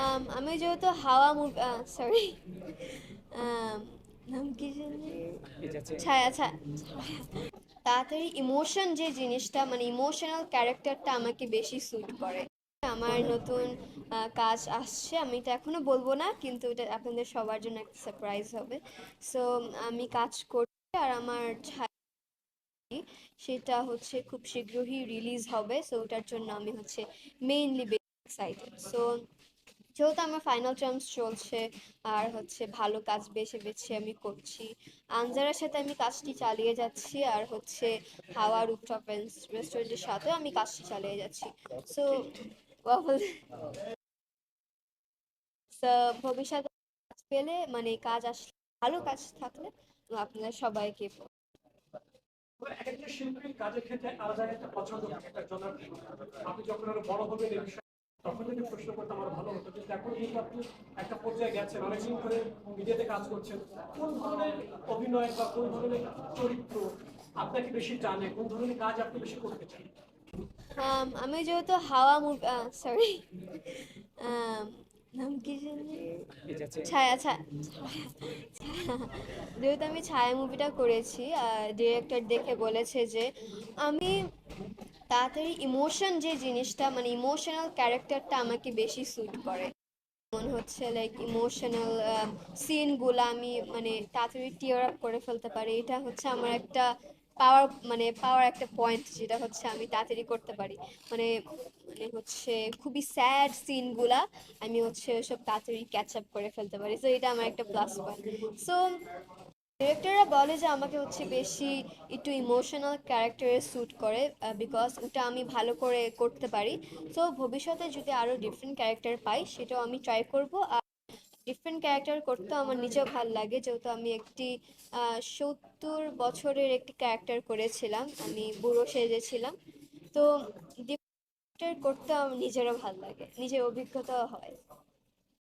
Um, আমি যেহেতু হাওয়া মুভি সরি নাম কি ছায়া ছায়া তাড়াতাড়ি ইমোশন যে জিনিসটা মানে ইমোশনাল ক্যারেক্টারটা আমাকে বেশি স্যুট করে। আমার নতুন কাজ আসছে আমি এটা এখনও বলব না কিন্তু এটা আপনাদের সবার জন্য একটা সারপ্রাইজ হবে। সো আমি কাজ করছি আর আমার সেটা হচ্ছে খুব শীঘ্রই রিলিজ হবে। সো ওটার জন্য আমি হচ্ছে মেইনলি এক্সাইটেড সো যেহেতু আমার ফাইনাল টার্মস চলছে, আর হচ্ছে ভালো কাজ বেছে বেছে আমি করছি। আনজারের সাথে আমি কাজটি চালিয়ে যাচ্ছি, আর হচ্ছে হাওয়া রুপটপ রেস্টুরেন্টের সাথেও আমি কাজটি চালিয়ে যাচ্ছি। সো ভবিষ্যতে কাজ পেলে মানে কাজ আসলে ভালো কাজ থাকলে আপনাদের সবাইকে এক একটা শিল্পীর কাজের ক্ষেত্রে আলাদা একটা পছন্দ আপনি যখন আরও বড় হবেন, এই তখন যদি প্রশ্ন করতে আমার ভালো হতো কিন্তু এখন কিন্তু একটা পর্যায়ে গেছেন অনেকদিন ধরে মিডিয়াতে কাজ করছেন কোন ধরনের অভিনয় বা কোন ধরনের চরিত্র আপনাকে বেশি কোন ধরনের কাজ আপনি বেশি করতে চান? Um, আমি যেহেতু হাওয়া মুভি সরি নাম কি ছায়া ছায়া যেহেতু আমি ছায়া মুভিটা করেছি ডিরেক্টর দেখে বলেছে যে আমি তাড়াতাড়ি ইমোশন যে জিনিসটা মানে ইমোশনাল ক্যারেক্টারটা আমাকে বেশি স্যুট করে। মনে হচ্ছে লাইক ইমোশনাল সিনগুলো আমি মানে তাড়াতাড়ি টিয়ার আপ করে ফেলতে পারি। এটা হচ্ছে আমার একটা পাওয়ার মানে পাওয়ার একটা পয়েন্ট যেটা হচ্ছে আমি তাড়াতাড়ি করতে পারি। মানে মানে হচ্ছে খুবই স্যাড সিনগুলা আমি হচ্ছে ওসব তাড়াতাড়ি ক্যাচ আপ করে ফেলতে পারি। সো এটা আমার একটা প্লাস পয়েন্ট সো ডিরেক্টররা বলে যে আমাকে হচ্ছে বেশি একটু ইমোশনাল ক্যারেক্টারে স্যুট করে বিকজ ওটা আমি ভালো করে করতে পারি। সো ভবিষ্যতে যদি আরও ডিফারেন্ট ক্যারেক্টার পাই, সেটাও আমি ট্রাই করব। আর ডিফারেন্ট ক্যারেক্টার করতেও আমার নিজেও ভালো লাগে। যেহেতু আমি একটি সত্তর বছরের একটি ক্যারেক্টার করেছিলাম, আমি বুড়ো সেজেছিলাম। তো ডিফারেন্ট করতে আমার নিজেরও ভালো লাগে, নিজের অভিজ্ঞতাও হয়।